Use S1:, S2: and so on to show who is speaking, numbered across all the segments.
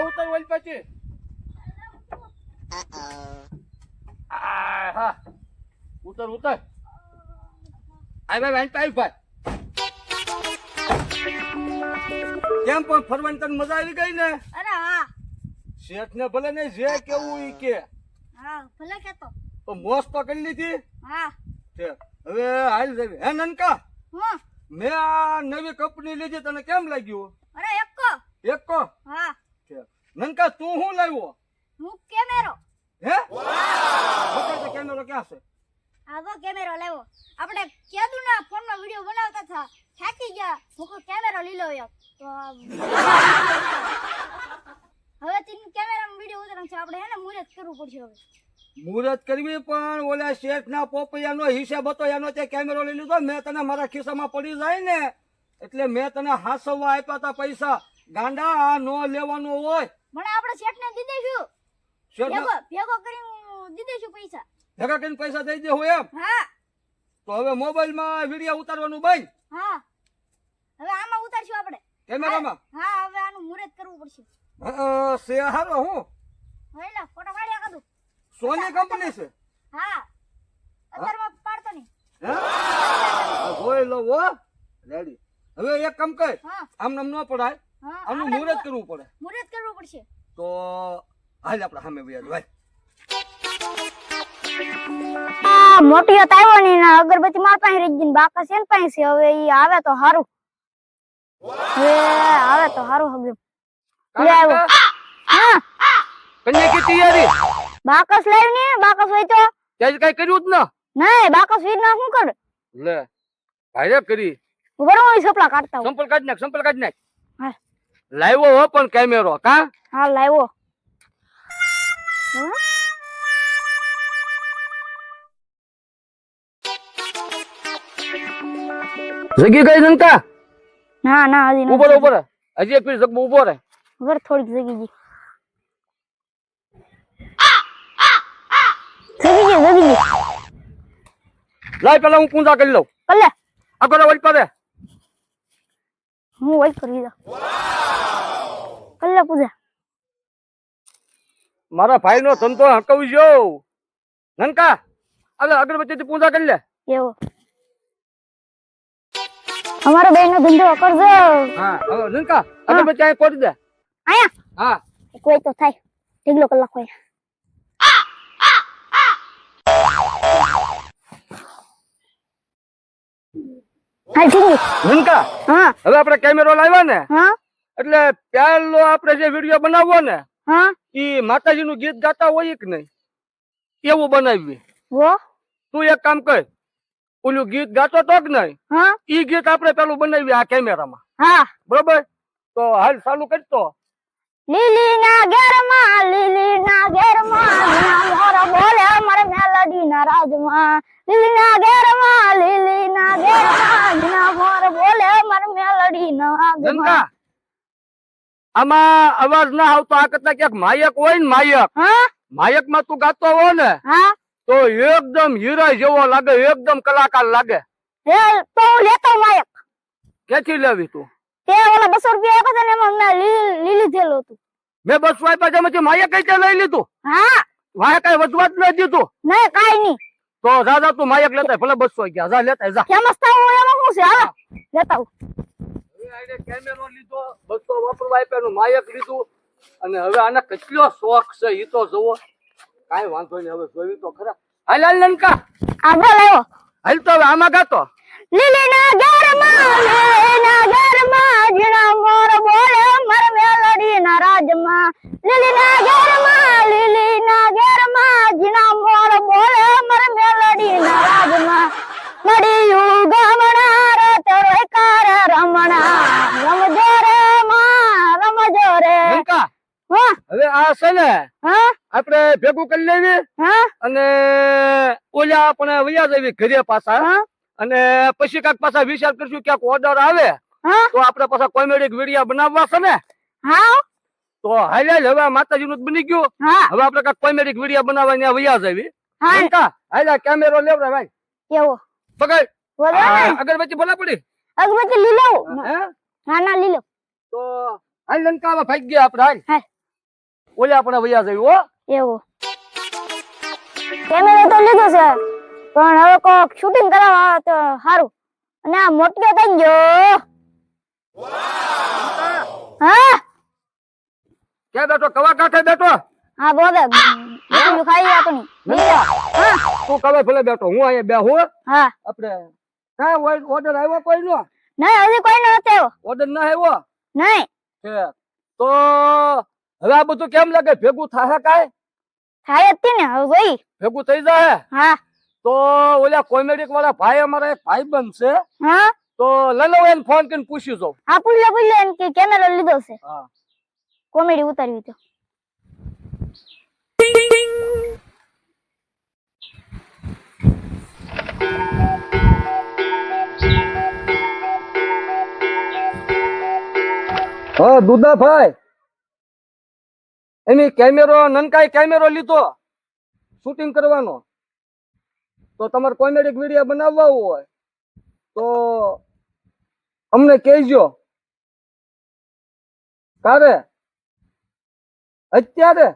S1: ઉતર વળી પછી. હા. ઉતર ઉતર. આય ભાઈ આય ભાઈ. ભાઈ કેમ પણ ફરવાની તને મજા આવી ગઈ ને?
S2: અરે હા.
S1: શેઠ ને ભલે ને જે કેવું ઈ કે.
S2: હા ભલે કેતો.
S1: તો મોજ પકડી કરી લીધી.
S2: હા.
S1: હવે હાલ જવી હે નનકા?
S2: હા.
S1: મેં આ નવી કંપની લીધી તને કેમ લાગ્યું?
S2: અરે એકો
S1: એક
S2: હા.
S1: નનકા તું શું લાવ્યો?
S2: હું કેમેરો.
S1: હે? વાહ! તો કેમેરો ક્યાં છે?
S2: આવો કેમેરો લેવો આપણે કેદુ ના ફોન નો વિડિયો બનાવતા હતા. થાકી ગયા. હું કેમેરો લીલો યો તો હવે તીન કેમેરા વિડિયો ઉતારવાનું છે. આપણે હેને મુરત કરવું પડશે હવે.
S1: મુરત કરવી પણ ઓલા શેઠ ના પોપૈયાનો હિસાબ હતો. એનો તે કેમેરો લઈ લીધો. મેં તને મારા ખિસ્સામાં પડી જાય ને એટલે મેં તને હાસવવા આપ્યા હતા પૈસા. ગાંડા આ નો લેવાનો હોય.
S2: મને આપણે શેઠને દી દઈશું ભેગો ભેગો કરીને દી દઈશું પૈસા.
S1: ભેગા કરીને પૈસા દઈ દે હોય એમ?
S2: હા.
S1: તો હવે મોબાઈલમાં વીડિયો ઉતારવાનું બંધ?
S2: હા. હવે આમાં ઉતારશું આપણે.
S1: કેમેરામાં?
S2: હા હવે આનું મુરત કરવું પડશે.
S1: હા સે હારો હું?
S2: હવે લે ફોટો પાડ્યા કાદુ
S1: સોની કંપની છે?
S2: હા. અત્યારમાં પાડતો નહીં.
S1: હે? આ લો વો રેડી હવે એક કામ કર. આમ નામ ન પડાય. આનું મુહૂર્ત કરવું પડે.
S2: મુહૂર્ત કરવું પડશે.
S1: તો હાલ આપણે સામે વ્યાજ ભાઈ
S2: આ મોટી હતા આવ્યો ને એના અગરબત્તી માર પાસે રહી ગઈ બાકા છે ને પાસે હવે ઈ આવે તો હારું. હવે આવે તો હારું હવે. લે આવ્યો. હા.
S1: કન્યા કે તૈયારી?
S2: બાકસ લેવ ને બાકસ હોય તો.
S1: ત્યાં કઈ કર્યું જ ના?
S2: નહીં બાકસ વીર ના શું કરે?
S1: લે ભાઈ કરી.
S2: બરો સપલા કાઢતા
S1: સંપલ કાઢ નાખ સંપલ કાઢ નાખ.
S2: હા.
S1: લાવ્યો હો પણ કેમેરો કા?
S2: હા લાવ્યો.
S1: જગી ગઈ જનતા?
S2: ના ના હજી
S1: ઉપર રહે, હજી એક ફીર જગબો ઊભો રહે.
S2: વર થોડીક જગી ગઈ. જગી ગઈ જગી ગઈ.
S1: લાય પેલા હું પૂંજા કરી લઉં.
S2: કલે.
S1: આગળ વળી પડે
S2: હું વળી કરી દઉં કલે પૂજા.
S1: મારા ભાઈ નો ધંધો હકવું જો નનકા અલે અગરબત્તી થી પૂજા કરી લે.
S2: એવો. અમારો બેન નો ધંધો કરજો.
S1: હા હવે નનકા અગરબત્તી અહીં પડી દે.
S2: આયા
S1: હા.
S2: કોઈ તો થાય. ઢીગલો કલાક હોય હાલ ઠીક.
S1: નનકા
S2: હા.
S1: હવે આપણે કેમેરો લાવ્યા ને?
S2: હા.
S1: એટલે પહેલો આપણે જે વીડિયો બનાવવો ને
S2: હા?
S1: ઈ માતાજી નું ગીત ગાતા હોય કે નહીં? એવું બનાવીએ?
S2: વો
S1: તું એક કામ કર ઓલું ગીત ગાતો તો કે નહીં?
S2: હા?
S1: ઈ ગીત આપણે પેલું બનાવીએ આ કેમેરામાં.
S2: હા.
S1: બરોબર? તો હાલ ચાલુ કરતો
S2: લીલી ના ઘેરમાં લીલી ના ઘેરમાં માં મોર બોલે મારે મેલડી ના રાજમાં. લીલી ના ઘેરમાં લીલી ના ઘેરમાં માં મોર બોલે મારે મેલડી ના રાજમાં
S1: જનકા આમાં અવાજ ના આવતો આ કરતા ક્યાંક માયક હોય ને માયક.
S2: હા?
S1: માયકમાં તું ગાતો હો ને
S2: હા?
S1: તો એકદમ હીરા જેવો લાગે એકદમ કલાકાર લાગે.
S2: તો હું લેતો માયક.
S1: ક્યાંથી લેવી તું?
S2: તે ઓલા બસો રૂપિયા આપ્યા હતા ને એમાં મેં લીલી લીલી થયેલું હતું.
S1: મેં બસ વાપ્યા છે માયક કઈ લઈ લીધું?
S2: હા?
S1: વાય કઈ વધવા જ ન દીધું?
S2: નહીં કાઈ નહીં.
S1: તો જા જા તું માયક લેતા ભલે બસો ગયા જા લેતા જા.
S2: એમાં છે? લેતા આવું.
S1: કેમેરો લીધો બસો વાપરવા આપ્યા નું માયક લીધું. અને હવે આને કેટલો શોખ છે ઈ તો જુઓ. કાંઈ વાંધો નહીં હવે જોયું તો ખરા. હાલ હાલ નનકા.
S2: આગળ લાવ્યો
S1: હાલ તો હવે આમાં ગાતો.
S2: લીલીના ઘરમાં લીલીના ઘરમાં જીણા મોર બોલે મર મેલડીના રાજમાં લીલીના ઘરમાં લીલીના ઘરમાં જીણા મોર બોલે
S1: આ છે ને
S2: હા?
S1: આપણે ભેગું કરી લેવી
S2: હા?
S1: અને ઓલા આપણે વૈયા જવી ઘરે પાછા. અને પછી કાંઈક પાછા વિચાર કરશું ક્યાંક ઓર્ડર આવે તો આપણે પાછા કોમેડી વિડીયા બનાવવા છે ને?
S2: હા
S1: તો હાલ હવે માતાજી નું બની ગયું.
S2: હા.
S1: હવે આપણે કાંઈક કોમેડી વિડીયા બનાવવા ને વયા જવી હાલ કેમેરો લેવડા ભાઈ
S2: કેવો?
S1: પકડ. અગરબત્તી બોલા પડી.
S2: અગરબત્તી લીલો
S1: હે?
S2: ના ના લીલો
S1: તો હાલ લંકા હવે ભાઈ ગયા આપણે હાલ. ઓલે આપણે વયા જઈ હો.
S2: એવું. કેમેરો તો લીધો છે. પણ હવે કોક શૂટિંગ કરાવવા આવે તો સારું અને આ મોટો થઈ ગયો. હા?
S1: કે બેઠો? કવા કાંઠે બેઠો?
S2: હા બોલે. બીજું ખાઈ ગયા
S1: તું
S2: હા.
S1: તું કવે ભલે બેઠો. હું અહીંયા બે હું.
S2: હા.
S1: આપણે કાંઈ ઓર્ડર આવ્યો કોઈ નો
S2: નહીં હજી કોઈ નો આવ્યો.
S1: ઓર્ડર ના આવ્યો?
S2: નહીં.
S1: તો હવે આ બધું કેમ લાગે? ભેગું થાય કાય
S2: થાય જ ને હવે જોઈ
S1: ભેગું થઈ જાય
S2: હા.
S1: તો ઓલા કોમેડિક વાળા ભાઈ અમારા એક ભાઈ બનશે.
S2: હા?
S1: તો લઈ લો એને ફોન કરીને પૂછી જો
S2: હા પૂછલે પૂછલે એમ કે કેમેરો લીધો છે.
S1: હા.
S2: કોમેડી ઉતારવી તો
S1: હા દુદાભાઈ. એની કેમેરો નનકાઈ કેમેરો લીધો. શૂટિંગ કરવાનો. તો તમારે કોમેડિક વીડિયો બનાવવા હોય તો અમને કહેજો. કારે? અત્યારે?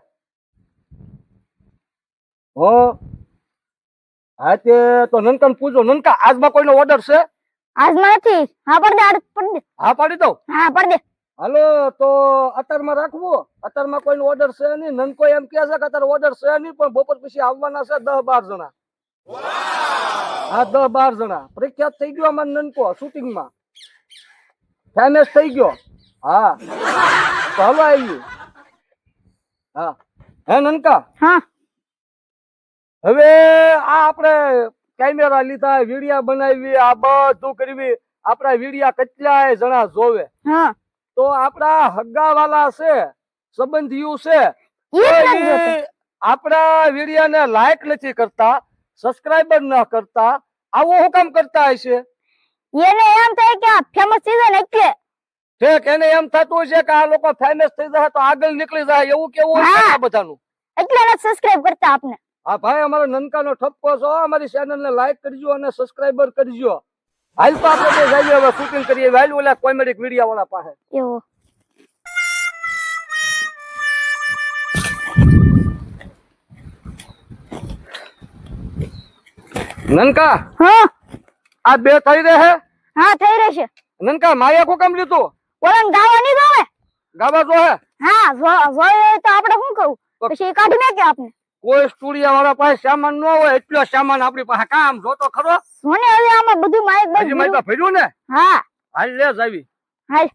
S1: હો. હા તે તો નનકાને પૂછો નનકા આજમાં કોઈનો ઓર્ડર છે?
S2: આજમાં નથી. હા પડ દે.
S1: હા પડી દઉં.
S2: હા પડી દે.
S1: હાલો તો અત્યારમાં રાખવું. અત્યારમાં કોઈનો ઓર્ડર છે નહીં. નનકો એમ કે છે કે અત્યારે ઓર્ડર છે નહીં પણ બપોર પછી આવવાના છે દસ બાર જણા. હા દસ બાર જણા. પ્રખ્યાત થઈ ગયો અમારો નનકો શૂટિંગમાં. ફેમસ થઈ ગયો. હા. તો હાલો આવી હા. હે નનકા
S2: હા.
S1: હવે આ આપણે કેમેરા લીધા વિડિયા બનાવી આ બધું કરવી. આપણા વિડિયા કેટલાય જણા જોવે.
S2: હા.
S1: તો આપણા હગા વાલા છે સંબંધીઓ છે આપણા વિડિયાને લાઈક નથી કરતા સબસ્ક્રાઇબર ન કરતા આવું હું કામ કરતા હશે
S2: એને એમ થાય કે આ ફેમસ થઈ જાય ને એટલે.
S1: ઠીક એને એમ થતું છે કે આ લોકો ફેમસ થઈ જાય તો આગળ નીકળી જાય એવું કેવું હોય. આ બધાનું?
S2: એટલે એને સબસ્ક્રાઇબ કરતા આપને.
S1: હા ભાઈ અમારો નનકાનો ઠપકો છો અમારી ચેનલ ને લાઈક કરજો અને સબસ્ક્રાઇબર કરજો. હાલ તો આપણે બે જઈએ હવે શૂટિંગ કરીએ. હાલ ઓલા કોમેડિક વિડિયા વાળા પાસે.
S2: એવું.
S1: નનકા
S2: હા?
S1: આ બે થઈ રહે
S2: હા? થઈ રહેશે
S1: નનકા માયા કો કામ લીધું?
S2: ઓલા ગાવા નહીં દોવે
S1: ગાવા જો હે.
S2: હા જો- તો આપણે શું કહું? પછી કાઢી નાખે આપને.
S1: કોઈ સ્ટુડિયો વાળા પાસે સામાન ન હોય એટલો સામાન આપણી પાસે. કામ જોતો ખરો?
S2: સોને હવે
S1: હજી મારી પાસે ફર્યું ને?
S2: હા.
S1: હાલ લે જાવી
S2: હાલ.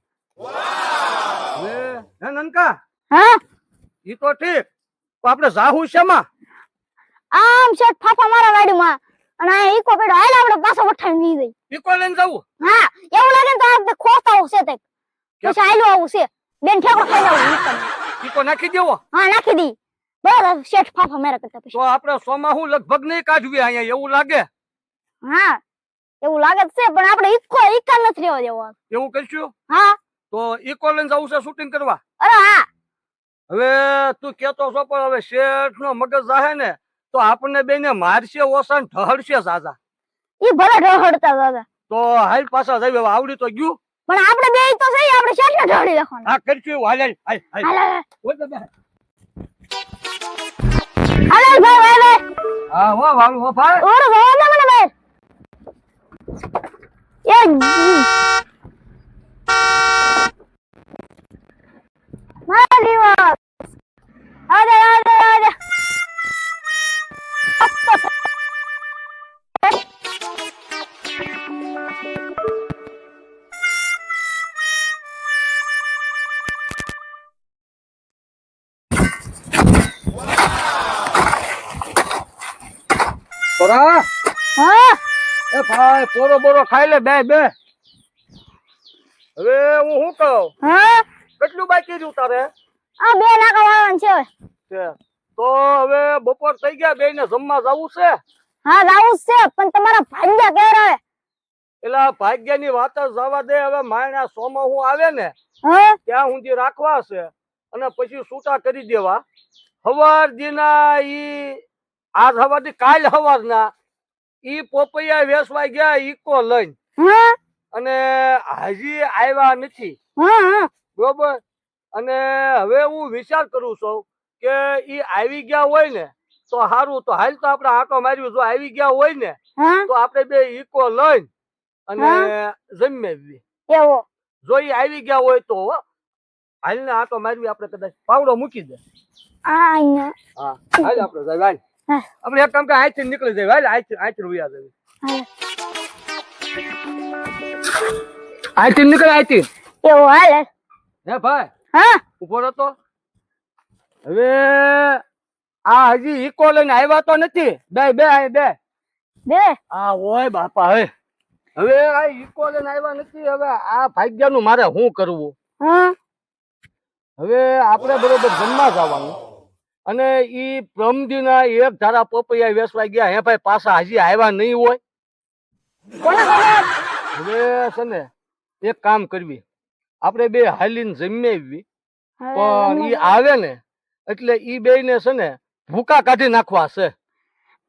S1: હે નનકા
S2: હા.
S1: ઈ તો ઠીક. તો આપણે જાહુ શેમાં?
S2: આમ છે ફાફા મારા વાડીમાં. અને આ ઈકો પેડો હાલ આપણે પાછો વઠાવી નહીં જઈ.
S1: ઈકો લઈને જવું?
S2: હા. એવું લાગે તો આપણે ખોતા છે તે. પછી હાલ્યું આવું છે. બેન ઠેકો ખાઈ આવું ઈકો.
S1: નાખી દેવો?
S2: હા નાખી દી. બરાબર શેઠ ફાફા મારા કરતા પછી.
S1: તો આપણે સોમાં હું લગભગ નહીં કાઢવી અહીંયા એવું લાગે?
S2: હા. એવું લાગે છે પણ આપણે ઈકો ઈકા નથી રહેવા દેવો.
S1: એવું કહીશું?
S2: હા.
S1: તો ઈકો લઈને જવું છે શૂટિંગ કરવા?
S2: અરે હા.
S1: હવે તું કેતો છો પણ હવે શેઠ નો મગજ જાહે ને તો આપણને બેને મારશે ઓસન ઢહડશે સાજા
S2: ઈ ભલે ઢહડતા દાદા
S1: તો હાલ પાછા જઈ હવે આવડી તો ગયું.
S2: પણ આપણે બે તો સહી આપણે શેઠ ને ઢહડી રાખવાનું.
S1: હા કરશું. હાલ હાલ હાલ હાલ. ઓય બે.
S2: હાલ ભાઈ ભાઈ
S1: હા હો વાળું હો ભાઈ.
S2: ઓર ભાઈ. ના મને ભાઈ એ જી. મારા દિવસ આજા આજા આજા
S1: પોરા
S2: હા
S1: એ ભાઈ પોરો બોરો ખાઈ લે બે બે. હવે હું શું કહું?
S2: હા?
S1: કેટલું બાકી રહ્યું તારે?
S2: આ બે નાકા વાળવાનું છે.
S1: છે. તો હવે બપોર થઈ ગયા બે ને જમવા જવું છે?
S2: હા જવું છે પણ તમારા ભાગ્યા કે આવે
S1: એટલે ભાગ્યની વાત જ જવા દે હવે માયના સોમાં હું આવે ને
S2: ત્યાં
S1: ત્યાં જે રાખવા છે અને પછી છૂટા કરી દેવા. હવાર દીના ઈ આજ હવારથી કાલ હવારના ઈ પોપૈયા વેસવા ગયા ઈકો લઈને. અને હજી આવ્યા નથી. બરોબર? અને હવે હું વિચાર કરું છું કે ઈ આવી ગયા હોય ને તો સારું તો હાલ તો આપણે આંટો માર્યું. જો આવી ગયા હોય ને તો આપણે બે ઈકો લઈને અને જમી
S2: એવો
S1: જો ઈ આવી ગયા હોય તો હાલ ને આંટો મારવી આપણે કદાચ પાવડો મૂકી દે. હા હાલ આપણે જાય. આપણે એક કામ કે અહીંથી નીકળી જાય હાલ અહીંથી અહીંથી રૂયા જાય
S2: હાલે.
S1: અહીંથી નીકળે અહીંથી
S2: એવો હાલે
S1: હે ભાઈ
S2: હા.
S1: ઊભો રહેતો હવે આ હજી ઈકો લઈને આવ્યા તો નથી. બે બે બે.
S2: બે?
S1: આ ઓય બાપા હે. હવે આ ઈકો લઈને આવ્યા નથી હવે આ ભાગ્યનું મારે શું કરવું?
S2: હા.
S1: હવે આપણે બરોબર જમવા જવાનું. અને એ પ્રમદીના એક ધારા પપૈયા વેસવા ગયા. હે ભાઈ પાછા હજી આવ્યા નહીં હોય. હવે છે ને એક કામ કરવી. આપણે બે હાલીને જમી આવી પણ ઈ આવે ને એટલે ઈ બે ને છે ને ભૂકા કાઢી નાખવા છે.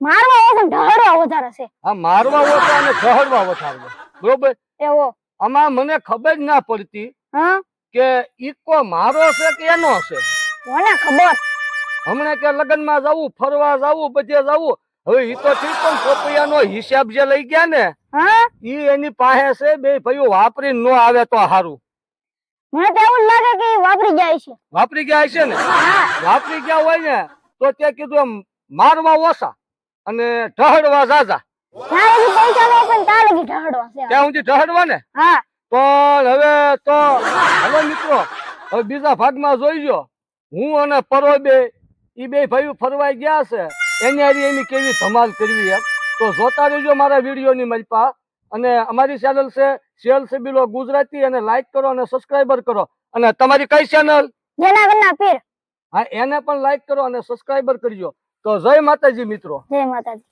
S2: મારવા ઓછો ઢળવા વધારે છે.
S1: હા મારવા ઓછા અને ચહડવા વધારે. બરોબર?
S2: એવો.
S1: આમાં મને ખબર ના પડતી
S2: હા?
S1: કે ઈકો મારો છે કે એનો છે?
S2: કોને ખબર?
S1: હમણાં કે લગ્નમાં જવું ફરવા જવું બધે જવું. હવે ઈ તો ઠીક પણ પોપૈયાનો હિસાબ જે લઈ ગયા ને
S2: હા?
S1: ઈ એની પાસે છે બે ભાઈઓ વાપરી ન આવે તો સારું
S2: મને તો એવું લાગે કે વાપરી જાય છે.
S1: વાપરી ગયા છે ને? વાપરી ગયા હોય ને તો તે કીધું એમ મારવા ઓછા અને ઢહડવા જાજા.
S2: બી બી
S1: ત્યાં સુધી ઢહડવા ને? પણ હવે તો હવે મિત્રો હવે બીજા ભાગમાં જોઈજો. હું અને પરોબે ઈ બે ભાઈઓ ફરવાઈ ગયા છે. એની હારી એની કેવી ધમાલ કરવી એમ. તો જોતા રહેજો મારા વિડીયોની મલપા અને અમારી ચેનલ છે સેલ સેબીલો ગુજરાતી અને લાઈક કરો અને સબસ્ક્રાઈબર કરો. અને તમારી કઈ ચેનલ હા એને પણ લાઈક કરો અને સબસ્ક્રાઈબર કરજો. તો જય માતાજી મિત્રો.
S2: જય માતાજી.